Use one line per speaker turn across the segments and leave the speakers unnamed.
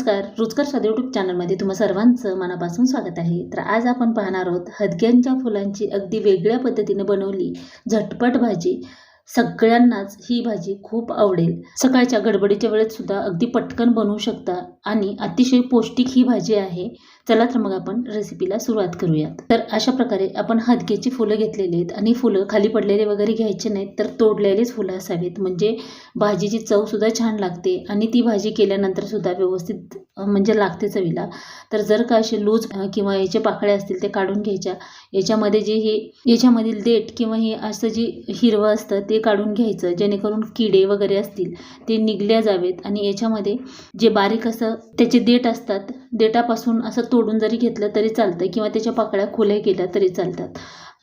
नमस्कार. रुचकर साधे यूट्यूब चॅनलमध्ये तुम्हा सर्वांचं मनापासून स्वागत आहे. तर आज आपण पाहणार आहोत हदग्यांच्या फुलांची अगदी वेगळ्या पद्धतीने बनवली झटपट भाजी. सगळ्यांनाच ही भाजी खूप आवडेल. सकाळच्या गडबडीच्या वेळेत सुद्धा अगदी पटकन बनवू शकता आणि अतिशय पौष्टिक ही भाजी आहे. चला तर मग आपण रेसिपीला सुरुवात करूयात. तर अशा प्रकारे आपण हदकेची फुलं घेतलेली आहेत आणि फुलं खाली पडलेले वगैरे घ्यायचे नाहीत तर तोडलेलेच फुलं असावेत. म्हणजे भाजीची चवसुद्धा छान लागते आणि ती भाजी केल्यानंतरसुद्धा व्यवस्थित म्हणजे लागते चवीला. तर जर का असे लूज किंवा याचे पाकळ्या असतील ते काढून घ्यायच्या. याच्यामध्ये जे हे याच्यामधील देठ किंवा हे असं जे हिरवं असतं ते काढून घ्यायचं. जेणेकरून किडे वगैरे असतील ते निघल्या जावेत. आणि याच्यामध्ये जे बारीक असं त्याचे देठ असतात देठापासून असं तोडून जरी घेतलं तरी चालतं किंवा त्याच्या पाकळ्या खुल्या केल्या तरी चालतात.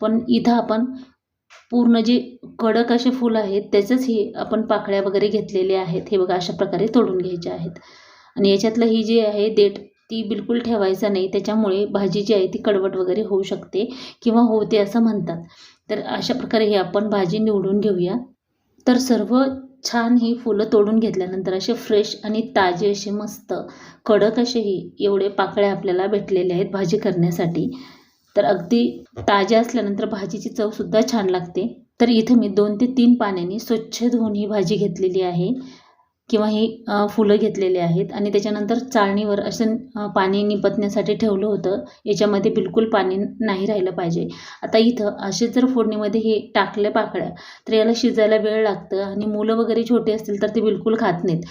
पण इथं आपण पूर्ण जे कडक असे फुलं आहेत त्याचंच हे आपण पाकळ्या वगैरे घेतलेले आहेत. हे बघा अशा प्रकारे तोडून घ्यायचे आहेत. आणि याच्यातलं ही जी आहे देठ ती बिलकुल ठेवायचा नाही. त्याच्यामुळे भाजी जी आहे ती कडवट वगैरे होऊ शकते किंवा होते असं म्हणतात. तर अशा प्रकारे हे आपण भाजी निवडून घेऊया. तर सर्व छान ही फुलं तोडून घेतल्यानंतर असे फ्रेश आणि ताजे असे मस्त कडक असेही एवढे पाकळ्या आपल्याला भेटलेले आहेत भाजी करण्यासाठी. तर अगदी ताज्या असल्यानंतर भाजीची चवसुद्धा छान लागते. तर इथं मी दोन ते तीन पाण्याने स्वच्छ धुवून ही भाजी घेतलेली आहे. किंवा ही फुलं घेतलेली आहेत आणि त्याच्यानंतर चाळणीवर असं पाणी निपटण्यासाठी ठेवलं होतं. याच्यामध्ये बिलकुल पाणी नाही राहिलं पाहिजे. आता इथं असे जर फोडणीमध्ये हे टाकले पाकळ्या तर याला शिजायला वेळ लागतं आणि मुलं वगैरे छोटे असतील तर ते बिलकुल खात नाहीत.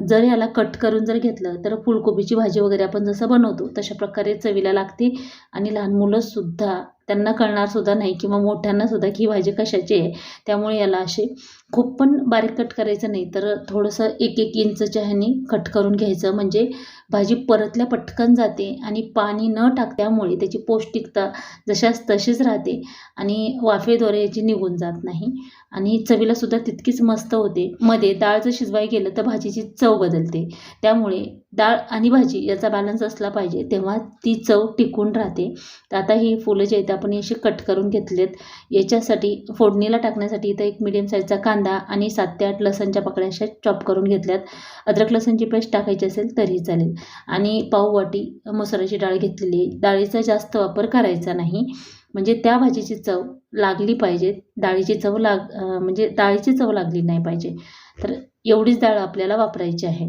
जर याला कट करून जर घेतलं तर फुलकोबीची भाजी वगैरे आपण जसं बनवतो तशा प्रकारे चवीला लागते आणि लहान मुलंसुद्धा त्यांना कळणार सुद्धा नाही किंवा मोठ्यांना सुद्धा की ही भाजी कशाची आहे. त्यामुळे याला असे खूप पण बारीक कट करायचं नाही तर थोडंसं एक एक इंचच्या ह्यानी कट करून घ्यायचं. म्हणजे भाजी परतल्या पटकन जाते आणि पाणी न टाकल्यामुळे त्याची पौष्टिकता जशाच तशीच राहते आणि वाफेद्वारे याची निघून जात नाही. आणि चवीला सुद्धा तितकीच मस्त होते. मध्ये डाळ जर शिजवाय गेलं तर भाजीची चव बदलते. त्यामुळे डाळ आणि भाजी याचा बॅलन्स असला पाहिजे. तेव्हा ती चव टिकून राहते. तर आता ही फुलं जी आहेत आपण अशी कट करून घेतलेत. याच्यासाठी फोडणीला टाकण्यासाठी इथं एक मिडियम साईजचा कांदा आणि सात ते आठ लसणच्या पकड्या अशा चॉप करून घेतल्यात. अद्रक लसणची पेस्ट टाकायची असेल तरीही चालेल. आणि पाववाटी मसुराची डाळ घेतलेली आहे. डाळीचा जास्त वापर करायचा नाही. म्हणजे त्या भाजीची चव लागली पाहिजे. डाळीची चव लाग म्हणजे डाळीची चव लागली नाही पाहिजे. तर एवढीच डाळ आपल्याला वापरायची आहे.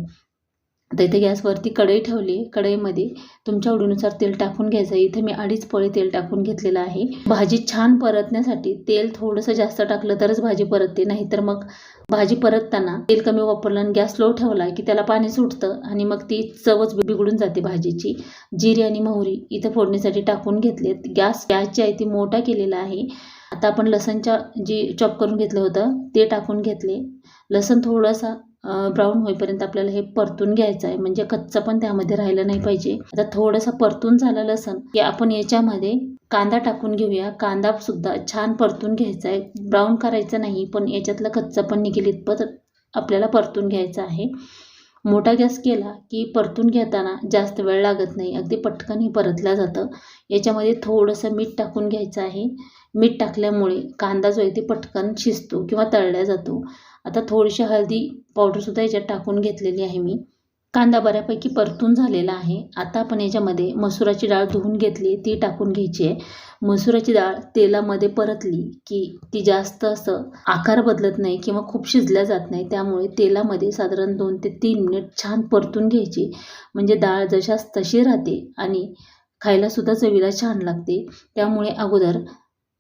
तर इथे गॅसवरती कढई ठेवली. कढईमध्ये तुमच्या आवडीनुसार तेल टाकून घ्यायचं. इथे मी अडीच पळी तेल टाकून घेतलेलं आहे. भाजी छान परतण्यासाठी तेल थोडंसं जास्त टाकलं तरच भाजी परतते. नाहीतर मग भाजी परतताना तेल कमी वापरलं आणि गॅस लो ठेवला की त्याला पाणी सुटतं आणि मग ती चवच बिघडून जाते भाजीची. जिरी आणि मोहरी इथं फोडणीसाठी टाकून घेतलेत. गॅस गॅसची आहे ती मोठा केलेला आहे. आता आपण लसणच्या जी चॉप करून घेतलं होतं ते टाकून घेतले. लसण थोडासा ब्राऊन होईपर्यंत आपल्याला हे परतून घ्यायचं आहे. म्हणजे कच्चं पण त्यामध्ये राहिलं नाही पाहिजे. आता थोडंसं परतून झालं लसण की आपण याच्यामध्ये कांदा टाकून घेऊया. कांदा सुद्धा छान परतून घ्यायचा आहे. ब्राऊन करायचं नाही पण याच्यातलं कच्चं पण निघेल. इतपत आपल्याला परतून घ्यायचं आहे. मोठा गॅस केला की परतून घेताना जास्त वेळ लागत नाही. अगदी पटकनही परतलं जातं. याच्यामध्ये थोडंसं मीठ टाकून घ्यायचं आहे. मीठ टाकल्यामुळे कांदा जो आहे ते पटकन शिजतो किंवा तळला जातो. आता थोडीशी हळदी पावडरसुद्धा याच्यात टाकून घेतलेली आहे मी. कांदा बऱ्यापैकी परतून झालेला आहे. आता आपण याच्यामध्ये मसुराची डाळ धुवून घेतली ती टाकून घ्यायची आहे. मसुराची डाळ तेलामध्ये परतली की ती जास्त असं आकार बदलत नाही किंवा खूप शिजल्या जात नाही त्यामुळे तेलामध्ये साधारण दोन ते तीन मिनिट छान परतून घ्यायची. म्हणजे डाळ जशाच तशी राहते आणि खायलासुद्धा चवीला छान लागते. त्यामुळे अगोदर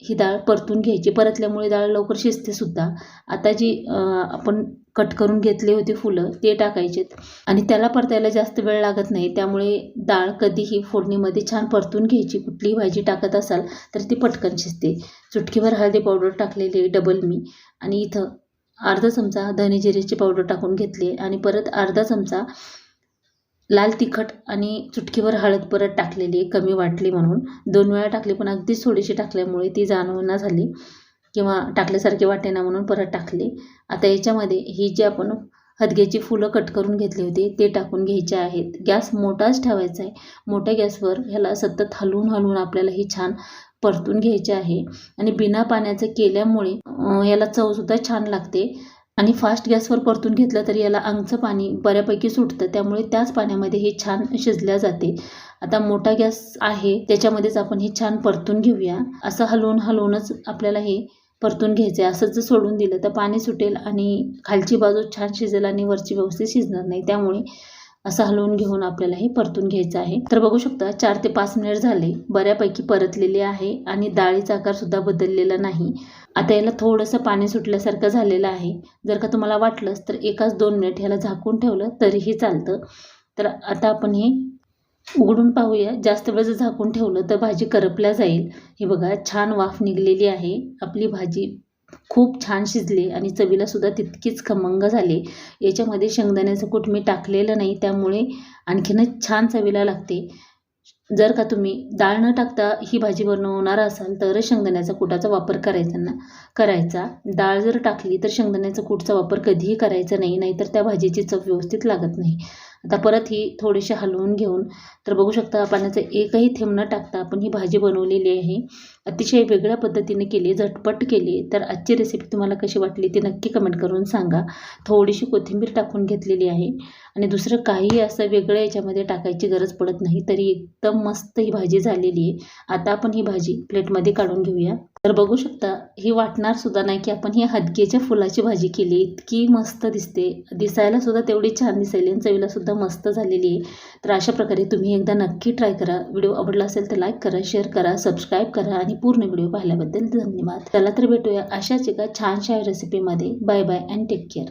ही डाळ परतून घ्यायची. परतल्यामुळे डाळ लवकर शिजते सुद्धा. आता जी आपण कट करून घेतले होते फुलं ते टाकायचेत. आणि त्याला परतायला जास्त वेळ लागत नाही. त्यामुळे डाळ कधीही फोडणीमध्ये छान परतून घ्यायची. कुठलीही भाजी टाकत असाल तर ती पटकन शिजते. चुटकीभर हळदी पावडर टाकलेली आहे डबल मी. आणि इथं अर्धा चमचा धने जिरेची पावडर टाकून घेतली आणि परत अर्धा चमचा लाल तिखट आणि चुटकीवर हळद परत टाकलेली आहे. कमी वाटली म्हणून. दोन वेळा टाकली पण अगदीच थोडीशी टाकल्यामुळे ती जाणवना झाली. किंवा टाकल्यासारखे वाटेना म्हणून परत टाकले. आता याच्यामध्ये ही जी आपण हदग्याची फुलं कट करून घेतली होती ते टाकून घ्यायचे आहेत. गॅस मोठाच ठेवायचा आहे. मोठ्या गॅसवर ह्याला सतत हलवून हलवून आपल्याला ही छान परतून घ्यायचे आहे. आणि बिना पाण्याचं केल्यामुळे याला चवसुद्धा छान लागते. आणि फास्ट गॅसवर परतून घेतलं तर याला अंगचं पाणी बऱ्यापैकी सुटतं. त्यामुळे त्याच पाण्यामध्ये हे छान शिजल्या जाते. आता मोठा गॅस आहे त्याच्यामध्येच आपण हे छान परतून घेऊया. असं हलवून हलवूनच आपल्याला हे परतून घ्यायचं आहे असंच जर सोडून दिलं तर पाणी सुटेल आणि खालची बाजू छान शिजेल आणि वरची व्यवस्थित शिजणार नाही. त्यामुळे असं हलवून घेऊन आपल्याला हे परतून घ्यायचं आहे. तर बघू शकता चार ते पाच मिनिट झाले. बऱ्यापैकी परतलेले आहे आणि डाळीचा आकारसुद्धा बदललेला नाही. आता याला थोडंसं पाणी सुटल्यासारखं झालेलं आहे. जर का तुम्हाला वाटलंच तर एकाच दोन मिनिट ह्याला झाकून ठेवलं तरीही चालतं. तर आता आपण हे उघडून पाहूया. जास्त वेळ जर झाकून ठेवलं तर भाजी करपल्या जाईल. हे बघा छान वाफ निघलेली आहे. आपली भाजी खूप छान शिजली आणि चवीला सुद्धा तितकीच खमंग झाली. याच्यामध्ये शेंगदाण्याचं कूट मी टाकलेलं नाही त्यामुळे आणखीनच छान चवीला लागते. जर का तुम्ही डाळ न टाकता ही भाजी बनवणार असाल तर शेंगदाण्याचा कुटाचा वापर करायचा ना करायचा. डाळ जर टाकली तर शेंगदाण्याचा कूटचा वापर कधीही करायचा नाही नाहीतर त्या भाजीची चव व्यवस्थित लागत नाही. आता परत ही थोडीशी हलवून घेऊन तर बघू शकता पाण्याचं एकही थेंब न टाकता आपण ही भाजी बनवलेली आहे. अतिशय वेगळ्या पद्धतीने केली झटपट केली. तर आजची रेसिपी तुम्हाला कशी वाटली ती नक्की कमेंट करून सांगा. थोडीशी कोथिंबीर टाकून घेतलेली आहे. आणि दुसरं काही असं वेगळं याच्यामध्ये टाकायची गरज पडत नाही तरी एकदम मस्त ही भाजी झालेली आहे. आता आपण ही भाजी प्लेटमध्ये काढून घेऊया. तर बघू शकता ही वाटणार सुद्धा नाही की आपण ही हदगेच्या फुलाची भाजी केली. इतकी मस्त दिसते. दिसायला सुद्धा तेवढी छान दिसायली आणि चवीला सुद्धा मस्त झालेली आहे. तर अशा प्रकारे तुम्ही एकदा नक्की ट्राय करा. व्हिडिओ आवडला असेल तर लाईक करा शेअर करा सबस्क्राईब करा आणि पूर्ण व्हिडिओ पाहिल्याबद्दल धन्यवाद. चला तर भेटूया अशाच एका छानशा रेसिपीमध्ये. Bye bye and take care.